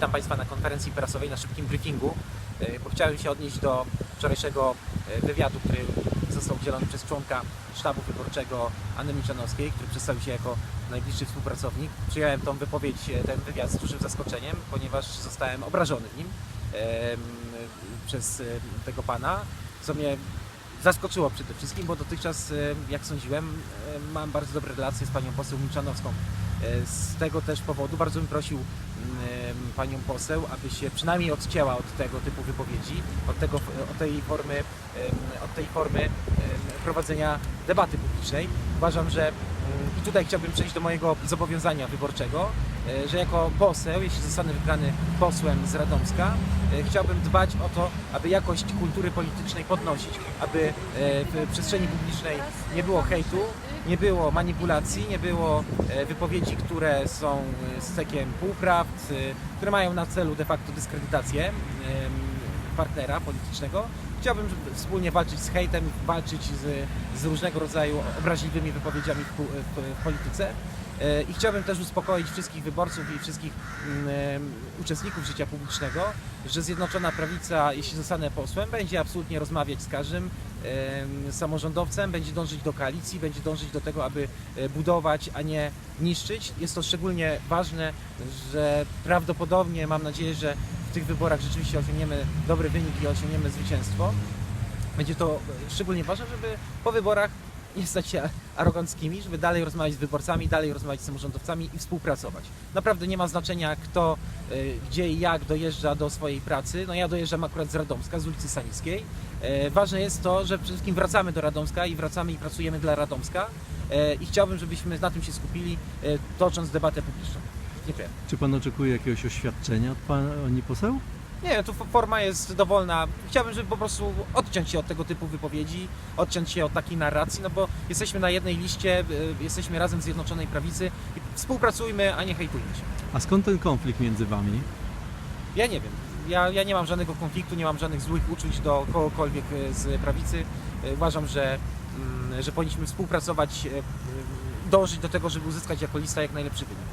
witam Państwa na konferencji prasowej, na szybkim briefingu, e, bo chciałem się odnieść do wczorajszego e, wywiadu, który został udzielony przez członka sztabu wyborczego Anny Milczanowskiej, który przedstawił się jako najbliższy współpracownik. Przyjąłem tą wypowiedź, e, ten wywiad z dużym zaskoczeniem, ponieważ zostałem obrażony nim przez tego pana, co mnie zaskoczyło przede wszystkim, bo dotychczas, jak sądziłem, mam bardzo dobre relacje z panią poseł Milczanowską. Z tego też powodu bardzo bym prosił mm, panią poseł, aby się przynajmniej odcięła od tego typu wypowiedzi, od, tego, od tej formy, od tej formy prowadzenia debaty publicznej. Uważam, że i tutaj chciałbym przejść do mojego zobowiązania wyborczego, e, że jako poseł, jeśli zostanę wybrany posłem z Radomska, e, chciałbym dbać o to, aby jakość kultury politycznej podnosić, aby e, w przestrzeni publicznej nie było hejtu, nie było manipulacji, nie było e, wypowiedzi, które są e, z cekiem półprawd, e, które mają na celu de facto dyskredytację partnera politycznego. Chciałbym wspólnie walczyć z hejtem, walczyć z, z różnego rodzaju obraźliwymi wypowiedziami w, w, w polityce. E, I chciałbym też uspokoić wszystkich wyborców i wszystkich em, uczestników życia publicznego, że Zjednoczona Prawica, jeśli zostanę posłem, będzie absolutnie rozmawiać z każdym em, samorządowcem, będzie dążyć do koalicji, będzie dążyć do tego, aby e, budować, a nie niszczyć. Jest to szczególnie ważne, że prawdopodobnie, mam nadzieję, że w tych wyborach rzeczywiście osiągniemy dobry wynik i osiągniemy zwycięstwo. Będzie to szczególnie ważne, żeby po wyborach nie stać się aroganckimi, żeby dalej rozmawiać z wyborcami, dalej rozmawiać z samorządowcami i współpracować. Naprawdę nie ma znaczenia, kto y, gdzie i jak dojeżdża do swojej pracy. No ja dojeżdżam akurat z Radomska, z ulicy Sanickiej. E, Ważne jest to, że przede wszystkim wracamy do Radomska i wracamy i pracujemy dla Radomska. E, I chciałbym, żebyśmy na tym się skupili, tocząc debatę publiczną. Dziękuję. Czy pan oczekuje jakiegoś oświadczenia od pani poseł? Nie, tu forma jest dowolna. Chciałbym, żeby po prostu odciąć się od tego typu wypowiedzi, odciąć się od takiej narracji, no bo jesteśmy na jednej liście, y, jesteśmy razem w Zjednoczonej Prawicy i współpracujmy, a nie hejtujmy się. A skąd ten konflikt między wami? Ja nie wiem. Ja, ja nie mam żadnego konfliktu, nie mam żadnych złych uczuć do kogokolwiek y, z prawicy. Y, Uważam, że, mm, że powinniśmy współpracować, dążyć do tego, żeby uzyskać jako lista jak najlepszy wynik.